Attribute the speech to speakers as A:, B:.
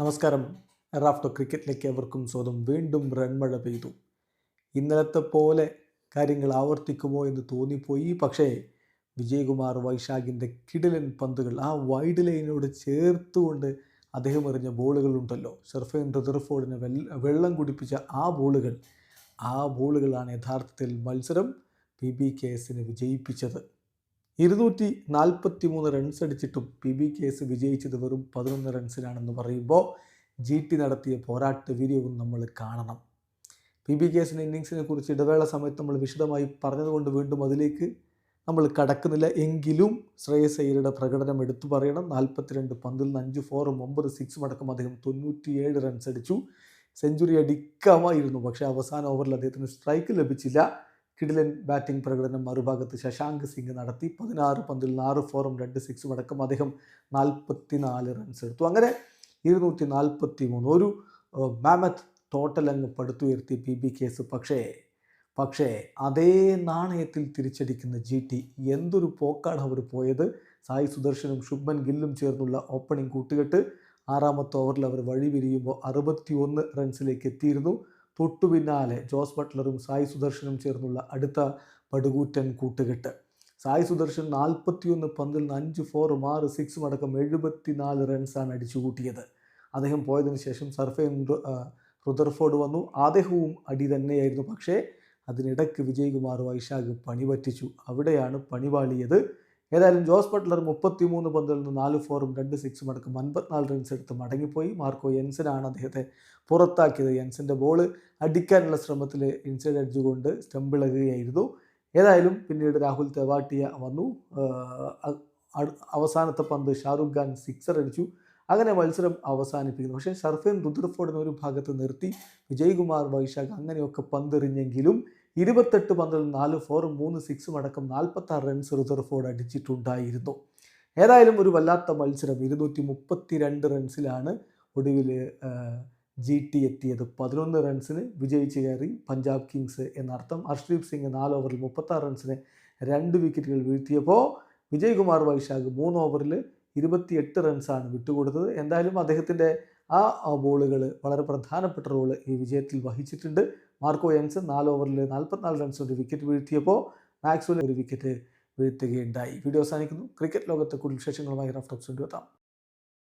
A: നമസ്കാരം. റാഫ്റ്റോ ക്രിക്കറ്റിലേക്ക് അവർക്കും സ്വാഗതം. വീണ്ടും റൺമഴ പെയ്തു. ഇന്നലത്തെ പോലെ കാര്യങ്ങൾ ആവർത്തിക്കുമോ എന്ന് തോന്നിപ്പോയി. പക്ഷേ വിജയകുമാർ വൈശാഖിന്റെ കിടിലൻ പന്തുകൾ ആ വൈഡ് ലൈനോട് ചേർത്തുകൊണ്ട് അദ്ദേഹം എറിഞ്ഞ ബോളുകളുണ്ടല്ലോ ഷെർഫൈൻ റിദർഫോർഡിനെ വെള്ളം കുടിപ്പിച്ച ആ ബോളുകൾ ആ ബോളുകളാണ് യഥാർത്ഥത്തിൽ മത്സരം. പി ബി കെ എസിനെ വിജയിപ്പിച്ചത്. ഇരുന്നൂറ്റി നാൽപ്പത്തി മൂന്ന് റൺസ് അടിച്ചിട്ടും പി ബി കേസ് വിജയിച്ചത് വെറും പതിനൊന്ന് റൺസിനാണെന്ന് പറയുമ്പോൾ ജി ടി നടത്തിയ പോരാട്ട വീര്യവും നമ്മൾ കാണണം. പി ബി കേസിന്റെ ഇന്നിങ്സിനെ കുറിച്ച് ഇടവേള സമയത്ത് നമ്മൾ വിശദമായി പറഞ്ഞതുകൊണ്ട് വീണ്ടും അതിലേക്ക് നമ്മൾ കടക്കുന്നില്ല. എങ്കിലും ശ്രേയസ് അയ്യരുടെ പ്രകടനം എടുത്തു പറയണം. നാൽപ്പത്തിരണ്ട് പന്തിൽ നിന്ന് അഞ്ച് ഫോറും ഒമ്പത് സിക്സും അടക്കം അദ്ദേഹം തൊണ്ണൂറ്റിയേഴ് റൺസ് അടിച്ചു. സെഞ്ചുറി അടിക്കാമായിരുന്നു. പക്ഷേ അവസാന ഓവറിൽ അദ്ദേഹത്തിന് സ്ട്രൈക്ക് ലഭിച്ചില്ല. കിടിലൻ ബാറ്റിംഗ് പ്രകടനം മറുഭാഗത്ത് ശശാങ്ക് സിംഗ് നടത്തി. പതിനാറ് പന്തിൽ ആറ് ഫോറും രണ്ട് സിക്സും അടക്കം അദ്ദേഹം നാൽപ്പത്തി നാല് റൺസ് എടുത്തു. അങ്ങനെ ഇരുന്നൂറ്റി നാൽപ്പത്തി മൂന്ന് ഒരു മാമത്ത് ടോട്ടൽ അങ്ങ് പടുത്തുയർത്തി പി. ബി. കേസ് പക്ഷേ പക്ഷേ അതേ നാണയത്തിൽ തിരിച്ചടിക്കുന്ന ജി. ടി. എന്തൊരു പോക്കാണ് അവർ പോയത്. സായി സുദർശനും ശുഭ്മൻ ഗില്ലും ചേർന്നുള്ള ഓപ്പണിംഗ് കൂട്ടുകെട്ട് ആറാമത്തെ ഓവറിൽ അവർ വഴി വിരിയുമ്പോൾ അറുപത്തി ഒന്ന് റൺസിലേക്ക് എത്തിയിരുന്നു. തൊട്ടു പിന്നാലെ ജോസ് ബട്ട്ലറും സായി സുദർശനും ചേർന്നുള്ള അടുത്ത പടുകൂറ്റൻ കൂട്ടുകെട്ട്. സായി സുദർശൻ നാൽപ്പത്തിയൊന്ന് പന്തിൽ നിന്ന് അഞ്ച് ഫോറും ആറ് സിക്സും അടക്കം എഴുപത്തിനാല് റൺസാണ് അടിച്ചു കൂട്ടിയത് അദ്ദേഹം പോയതിനു ശേഷം സർഫേൻ റുദർഫോർഡ് വന്നു. അദ്ദേഹവും അടി തന്നെയായിരുന്നു. പക്ഷേ അതിനിടയ്ക്ക് വിജയ്കുമാർ വൈശാഖ് പണി പറ്റിച്ചു. അവിടെയാണ് പണിപാളിയത് ഏതായാലും ജോസ് ബട്ട്ലർ മുപ്പത്തി മൂന്ന് പന്തിൽ നിന്ന് നാല് ഫോറും രണ്ട് സിക്സും അടക്കം അൻപത്തിനാല് റൺസ് എടുത്ത് മടങ്ങിപ്പോയി. മാർക്കോ യെൻസനാണ് അദ്ദേഹത്തെ പുറത്താക്കിയത്. എൻസിന്റെ ബോൾ അടിക്കാനുള്ള ശ്രമത്തിൽ ഇൻസൈഡ് എഡ്ജ് കൊണ്ട് സ്റ്റമ്പിളകുകയായിരുന്നു ഏതായാലും പിന്നീട് രാഹുൽ തെവാട്ടിയ വന്നു. അവസാനത്തെ പന്ത് ഷാറുഖ് ഖാൻ സിക്സർ അടിച്ചു. അങ്ങനെ മത്സരം അവസാനിപ്പിക്കുന്നു. പക്ഷേ ഷർഫേൻ റുദ്രഫോർഡിനെ ഒരു ഭാഗത്ത് നിർത്തി. വിജയ്കുമാർ വൈശാഖ് അങ്ങനെയൊക്കെ പന്തെറിഞ്ഞെങ്കിലും ഇരുപത്തെട്ട് പന്തിൽ നാല് ഫോറും മൂന്ന് സിക്സും അടക്കം നാൽപ്പത്താറ് റൺസ് റുദർഫോർഡ് അടിച്ചിട്ടുണ്ടായിരുന്നു. ഏതായാലും ഒരു വല്ലാത്ത മത്സരം. ഇരുന്നൂറ്റി മുപ്പത്തി രണ്ട് റൺസിലാണ് ഒടുവിൽ ജി ടി എത്തിയത്. പതിനൊന്ന് റൺസിന് വിജയിച്ച് കയറി പഞ്ചാബ് കിങ്സ് എന്നർത്ഥം. ഹർഷ്ദീപ് സിംഗ് നാല് ഓവറിൽ മുപ്പത്താറ് റൺസിന് രണ്ട് വിക്കറ്റുകൾ വീഴ്ത്തിയപ്പോൾ വിജയ്കുമാർ വൈശാഖ് മൂന്ന് ഓവറിൽ ഇരുപത്തിയെട്ട് റൺസാണ് വിട്ടുകൊടുത്തത്. എന്തായാലും അദ്ദേഹത്തിന്റെ ആ ബോളുകൾ വളരെ പ്രധാനപ്പെട്ട റോൾ ഈ വിജയത്തിൽ വഹിച്ചിട്ടുണ്ട്. മാർക്കോ യങ്സൺ നാല് ഓവറിൽ നാൽപ്പത്തിനാല് റൺസ് ഒരു വിക്കറ്റ് വീഴ്ത്തിയപ്പോൾ മാക്സ്വൽ ഒരു വിക്കറ്റ് വീഴ്ത്തുകയുണ്ടായി. വീഡിയോ അവസാനിക്കുന്നു. ക്രിക്കറ്റ് ലോകത്തെ കൂടുതൽ വിശേഷങ്ങളുമായി റഫ് ടോക്സ് കൊണ്ടുവെത്താം.